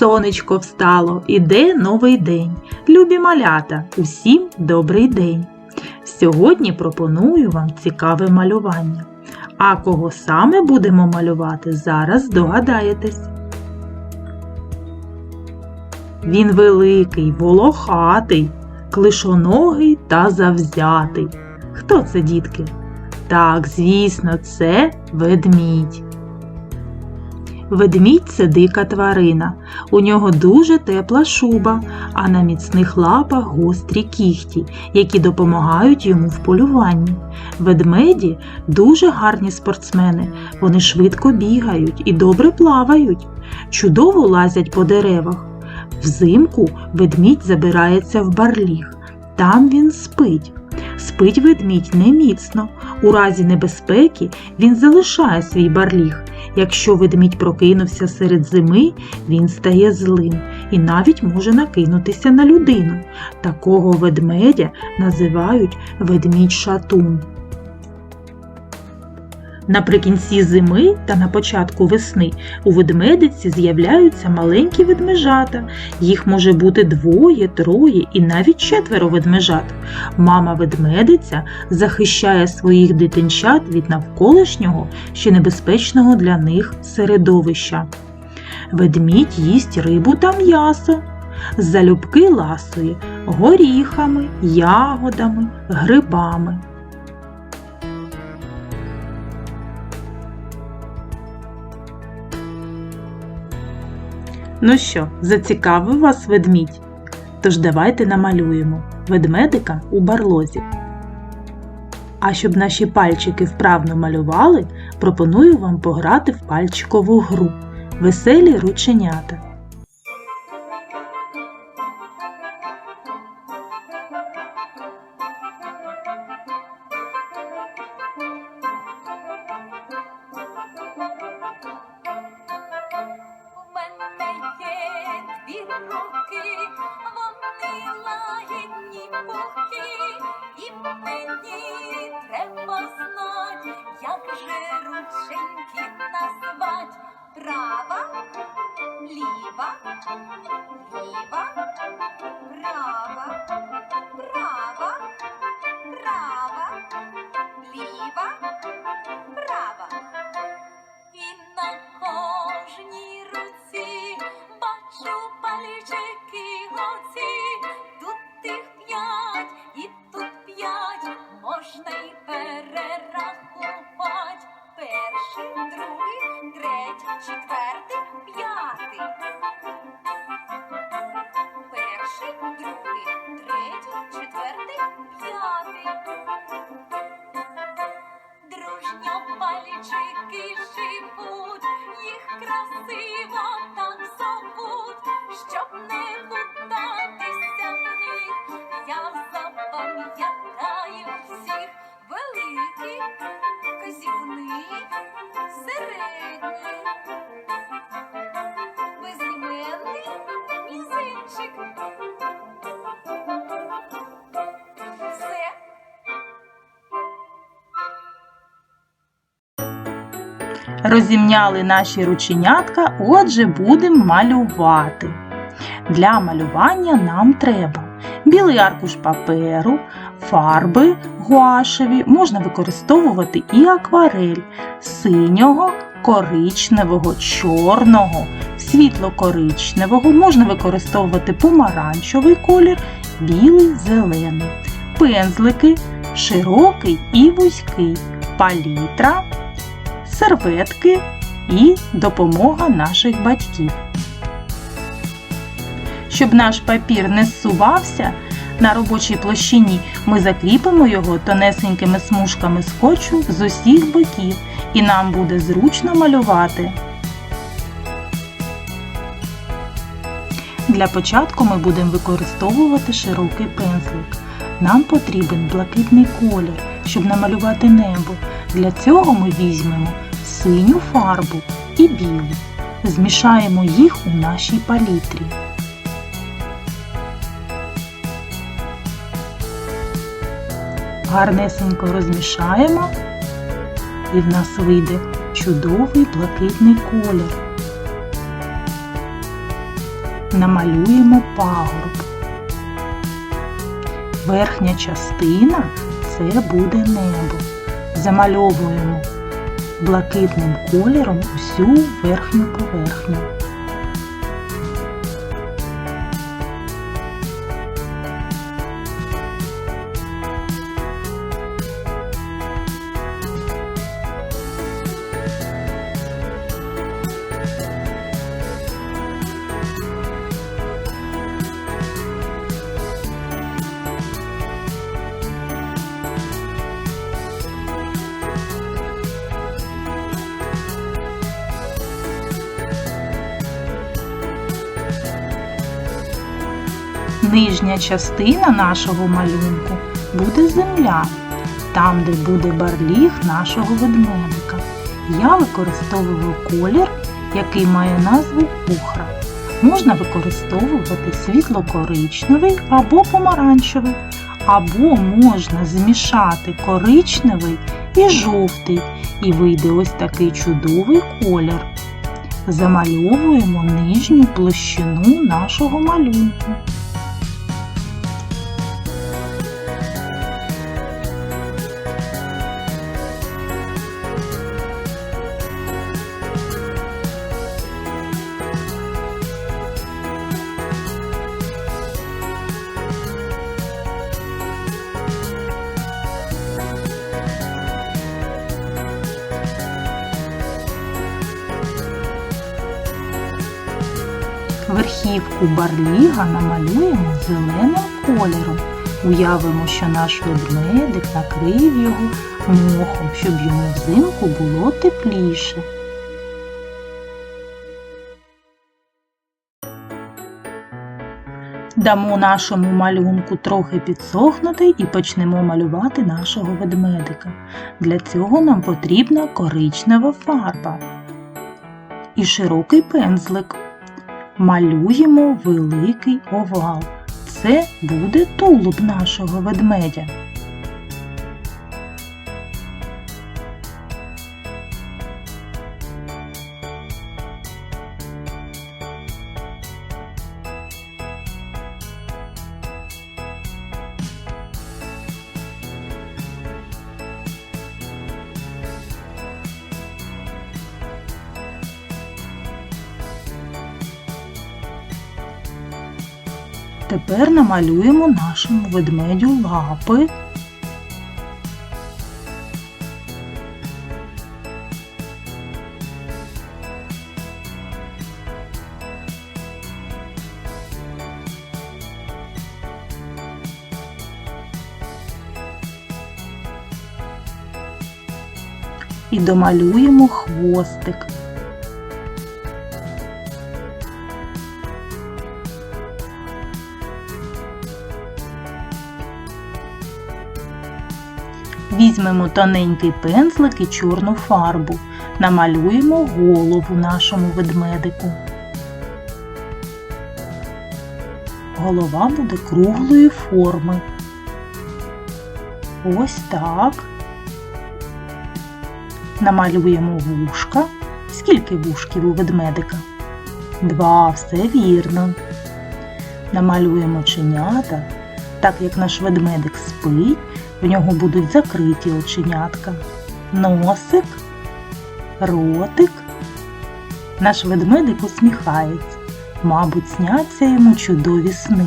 Сонечко встало, іде новий день. Любі малята, усім добрий день. Сьогодні пропоную вам цікаве малювання. А кого саме будемо малювати, зараз здогадаєтесь. Він великий, волохатий, клишоногий та завзятий. Хто це, дітки? Так, звісно, це ведмідь. Ведмідь це дика тварина. У нього дуже тепла шуба, а на міцних лапах гострі кіхті, які допомагають йому в полюванні. Ведмеді дуже гарні спортсмени. Вони швидко бігають і добре плавають, чудово лазять по деревах. Взимку ведмідь забирається в барліг. Там він спить. Спить ведмідь неміцно. У разі небезпеки він залишає свій барліг. Якщо ведмідь прокинувся серед зими, він стає злим і навіть може накинутися на людину. Такого ведмедя називають ведмідь-шатун. Наприкінці зими та на початку весни у ведмедиці з'являються маленькі ведмежата. Їх може бути двоє, троє і навіть четверо ведмежат. Мама ведмедиця захищає своїх дитинчат від навколишнього ще небезпечного для них середовища. Ведмідь їсть рибу та м'ясо. Залюбки ласує горіхами, ягодами, грибами. Ну що, зацікавив вас ведмідь? Тож давайте намалюємо ведмедика у барлозі. А щоб наші пальчики вправно малювали, пропоную вам пограти в пальчикову гру Веселі рученята. же рученьки назвать. Права, ліва, ліва, права, права, права, ліва, права. І на кожній руці бачу пальчики Дружньо пальчики шипуть, їх красиво так зовуть, щоб не путатися в них, я запам'ятаю всіх. Великий, казівний, середній, Розімняли наші рученятка, отже, будемо малювати. Для малювання нам треба білий аркуш паперу, фарби гуашеві, можна використовувати і акварель синього, коричневого, чорного, світло-коричневого, можна використовувати помаранчевий колір, білий, зелений, пензлики, широкий і вузький, палітра серветки і допомога наших батьків. Щоб наш папір не зсувався, на робочій площині ми закріпимо його тонесенькими смужками скотчу з усіх боків, і нам буде зручно малювати. Для початку ми будемо використовувати широкий пензлик. Нам потрібен блакитний колір, щоб намалювати небо. Для цього ми візьмемо синю фарбу і білу. Змішаємо їх у нашій палітрі. Гарнесенько розмішаємо і в нас вийде чудовий блакитний колір. намалюємо пагорб. Верхня частина це буде небо. Замальовуємо блакитним кольором усю верхню поверхню. Нижня частина нашого малюнку буде земля, там, де буде барліг нашого ведмедика. Я використовую колір, який має назву охра. Можна використовувати світло-коричневий або помаранчевий, або можна змішати коричневий і жовтий, і вийде ось такий чудовий колір. Замальовуємо нижню площину нашого малюнку. Верхівку барліга намалюємо зеленим кольором. Уявимо, що наш ведмедик накрив його мохом, щоб йому взимку було тепліше. Дамо нашому малюнку трохи підсохнути і почнемо малювати нашого ведмедика. Для цього нам потрібна коричнева фарба і широкий пензлик. Малюємо великий овал. Це буде тулуб нашого ведмедя. Тепер намалюємо нашому ведмедю лапи. І домалюємо хвостик. Візьмемо тоненький пензлик і чорну фарбу. Намалюємо голову нашому ведмедику. Голова буде круглої форми. Ось так. Намалюємо вушка. Скільки вушків у ведмедика? Два, все вірно. Намалюємо оченята, так як наш ведмедик спить, в нього будуть закриті оченятка, носик, ротик. Наш ведмедик усміхається, мабуть, сняться йому чудові сни.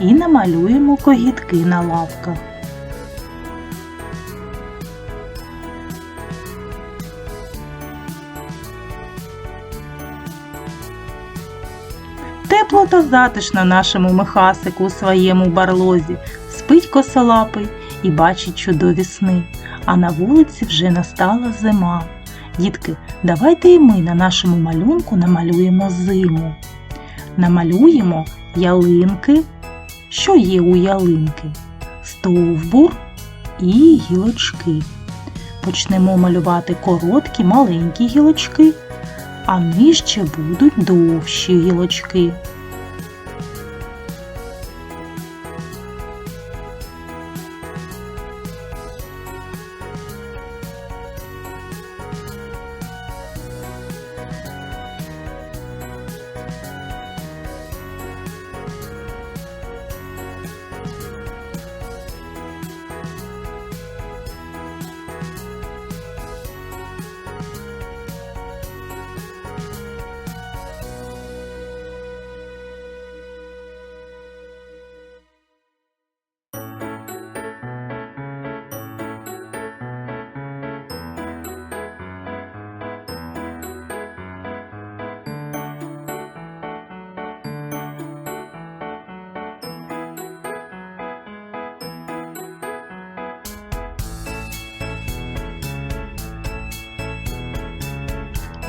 І намалюємо когітки на лапках. Та затишно нашому михасику у своєму барлозі. Спить косолапий і бачить чудові сни. А на вулиці вже настала зима. Дітки, давайте і ми на нашому малюнку намалюємо зиму. Намалюємо ялинки. Що є у ялинки? Стовбур і гілочки. Почнемо малювати короткі маленькі гілочки, а нижче будуть довші гілочки.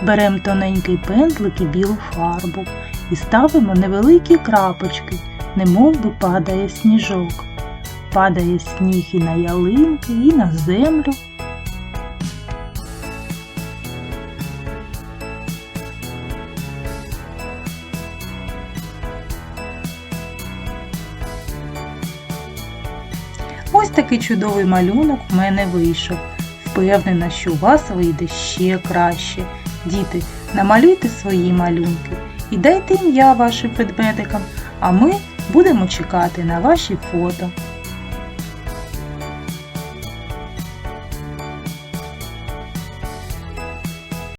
Беремо тоненький пензлик і білу фарбу і ставимо невеликі крапочки, немов би падає сніжок. Падає сніг і на ялинки, і на землю. Ось такий чудовий малюнок в мене вийшов. Впевнена, що у вас вийде ще краще. Діти, намалюйте свої малюнки і дайте ім'я вашим предметикам, а ми будемо чекати на ваші фото.